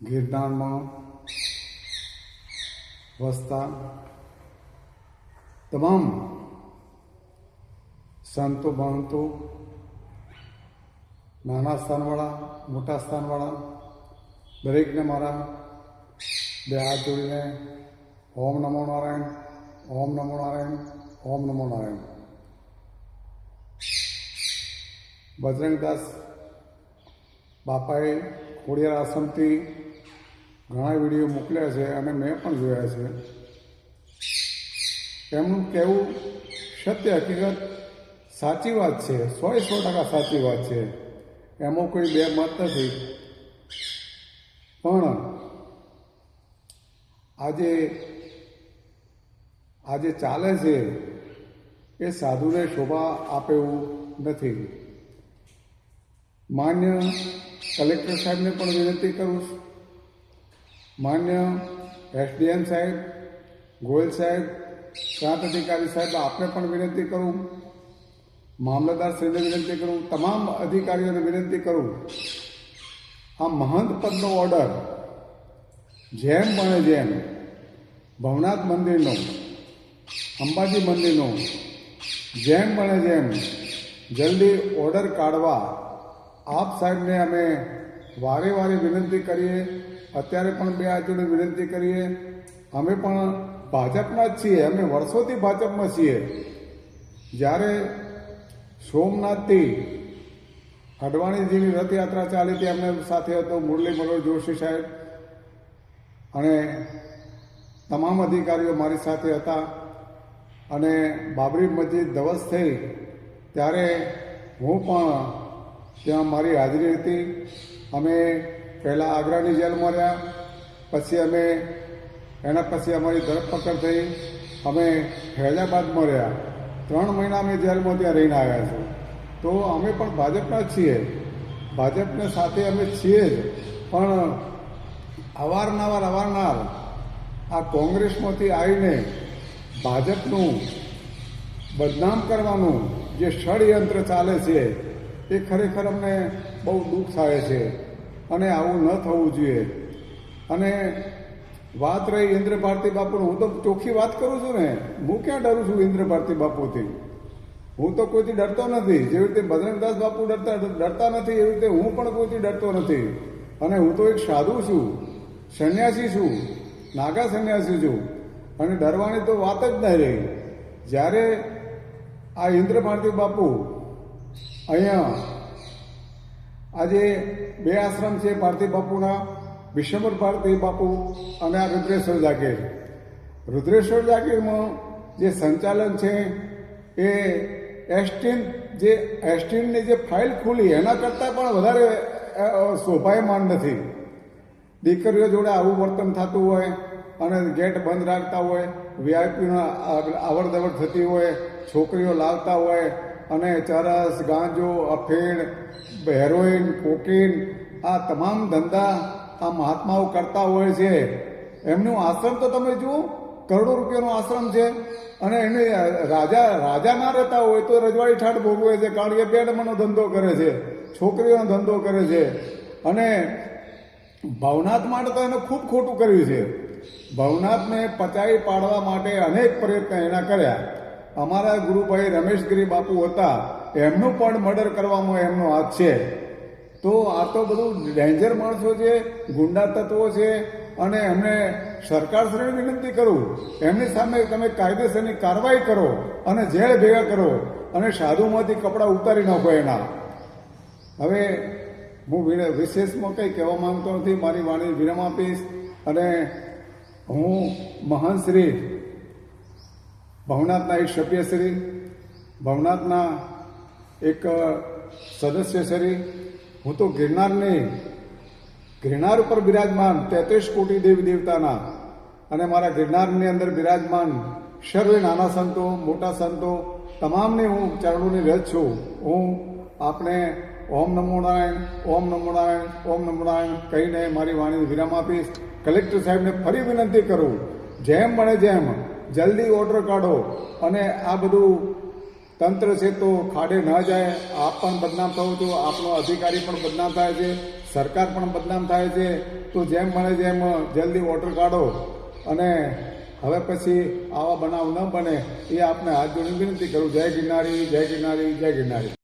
ગિરનારમાં વસતા તમામ સંતો મહંતો, નાના સ્થાનવાળા, મોટા સ્થાનવાળા, દરેકને મારા બે હાથ જોડીને ઓમ નમો નારાયણ, ઓમ નમો નારાયણ, ઓમ નમો નારાયણ. બજરંગદાસ બાપાએ ખોડિયાર આશ્રમથી ઘણા વીડિયો મોકલ્યા છે અને મેં પણ જોયા છે. એમનું કહેવું સત્ય હકીકત સાચી વાત છે સો સો ટકા સાચી વાત છે. એમાં કોઈ બે મત નથી. પણ આજે આજે ચાલે છે એ સાધુને શોભા આપે એવું નથી. માન્ય કલેક્ટર સાહેબને પણ વિનંતી કરું છું. માન્ય એસડીએમ સાહેબ, ગોયલ સાહેબ, પ્રાંત અધિકારી સાહેબ, આપને પણ વિનંતી કરું મામલતદારશ્રીને વિનંતી કરું, તમામ અધિકારીઓને વિનંતી કરું. આ મહંત પદનો ઓર્ડર જેમ બને જેમ, ભવનાથ મંદિરનો, અંબાજી મંદિરનો, જેમ બને જેમ, જલ્દી ઓર્ડર કાઢવા, આપ સાહેબને અમે વારે વારે વિનંતી કરીએ. અત્યારે પણ બે હાથ જોડે વિનંતી કરીએ. અમે પણ ભાજપમાં જ છીએ. અમે વર્ષોથી ભાજપમાં છીએ. જ્યારે સોમનાથથી અડવાણીજીની રથયાત્રા ચાલી હતી અમને સાથે હતો મુરલી મનોહર જોશી સાહેબ. અને તમામ અધિકારીઓ મારી સાથે હતા. અને બાબરી મસ્જિદ ધવસ થઈ, ત્યારે હું પણ ત્યાં મારી હાજરી હતી. અમે પહેલાં આગ્રાની જેલમાં રહ્યા પછી અમે એના પછી અમારી ધરપકડ થઈ, અમે ફૈજાબાદમાં રહ્યા ત્રણ મહિના અમે જેલમાં ત્યાં રહીને આવ્યા છું તો અમે પણ ભાજપના છીએ. ભાજપને સાથે અમે છીએ જ. પણ અવારનવાર અવારનવાર આ કોંગ્રેસમાંથી આવીને ભાજપનું બદનામ કરવાનું જે ષડયંત્ર ચાલે છે, એ ખરેખર અમને બહુ દુઃખ થાય છે. અને આવું ન થવું જોઈએ. અને વાત રહી ઇન્દ્ર ભારતી બાપુની. હું તો ચોખ્ખી વાત કરું છું ને. હું ક્યાં ડરું છું ઇન્દ્ર ભારતી બાપુથી? હું તો કોઈથી ડરતો નથી. જેવી રીતે બજરંગદાસ બાપુ ડરતા ડરતા નથી, એવી રીતે હું પણ કોઈથી ડરતો નથી. અને હું તો એક સાધુ છું. સંન્યાસી છું. નાગા સંન્યાસી છું. અને ડરવાની તો વાત જ નહીં રહી. જ્યારે આ ઇન્દ્ર ભારતી બાપુ અહીંયા આજે બે આશ્રમ છે ભારતી બાપુના વિશ્વમર ભારતી બાપુ અને આ રુદ્રેશ્વર જાગીર. રુદ્રેશ્વર જાગીરમાં જે સંચાલન છે, એ એસટીન જે એસટીનની જે ફાઇલ ખુલી, એના કરતાં પણ વધારે શોભાયમાન નથી. દીકરીઓ જોડે આવું વર્તન થતું હોય અને ગેટ બંધ રાખતા હોય, વીઆઈપીનો આવડ દવડ થતી હોય, છોકરીઓ લાવતા હોય અને ચરસ, ગાંજો, અફેણ, હેરોઈન, કોકીન, આ તમામ ધંધા આ મહાત્માઓ કરતા હોય છે. એમનું આશ્રમ તો તમે જુઓ, કરોડો રૂપિયાનો આશ્રમ છે. અને એને રાજા રાજા ના રહેતા હોય તો રજવાડી ઠાઠ ભોગવે છે, કારણ કે બેડમનો ધંધો કરે છે, છોકરીઓનો ધંધો કરે છે. અને ભવનાથ માટે તો એને ખૂબ ખોટું કર્યું છે. ભવનાથને પચાવી પાડવા માટે અનેક પ્રયત્ન એના કર્યા. અમારા ગુરુભાઈ રમેશગીરી બાપુ હતા, એમનું પણ મર્ડર કરવામાં એમનો હાથ છે. તો આ તો બધું ડેન્જર માણસો છે, ગુંડા તત્વો છે, અને એમને સરકારશ્રીને વિનંતી કરું, એમની સામે તમે કાયદેસરની કાર્યવાહી કરો, અને જેલ ભેગા કરો, અને સાધુમાંથી કપડાં ઉતારી નાખો એના. હવે હું વિશેષમાં કંઈ કહેવા માંગતો નથી, મારી વાણી વિરામ આપીશ, અને હું મહાન શ્રી ભવનાથના એક સભ્યશ્રી ભવનાથના એક સદસ્ય શ્રી, હું તો ગિરનારની, ગિરનાર ઉપર બિરાજમાન તેત્રીસ કોટી દેવી દેવતાના અને મારા ગિરનારની અંદર બિરાજમાન સર્વે નાના સંતો, મોટા સંતો, તમામને હું ચરણોની રજ છું. હું આપણે ઓમ નમો નારાયણ, ઓમ નમો નારાયણ, ઓમ નમો નારાયણ કહીને મારી વાણીને વિરામ આપીશ. કલેક્ટર સાહેબને ફરી વિનંતી કરું. જેમ બને જેમ જલ્દી ઓર્ડર કાઢો અને આ બધું તંત્ર છે તો ખાડે ન જાય. આપ પણ બદનામ થવો છો, આપનો અધિકારી પણ બદનામ થાય છે, સરકાર પણ બદનામ થાય છે. તો જેમ બને જેમ જલ્દી વોટર કાઢો. અને હવે પછી આવા બનાવ ન બને, એ આપને હાથ જોડી વિનંતી કરું. જય ગિરનારી જય ગિરનારી જય ગિરનારી.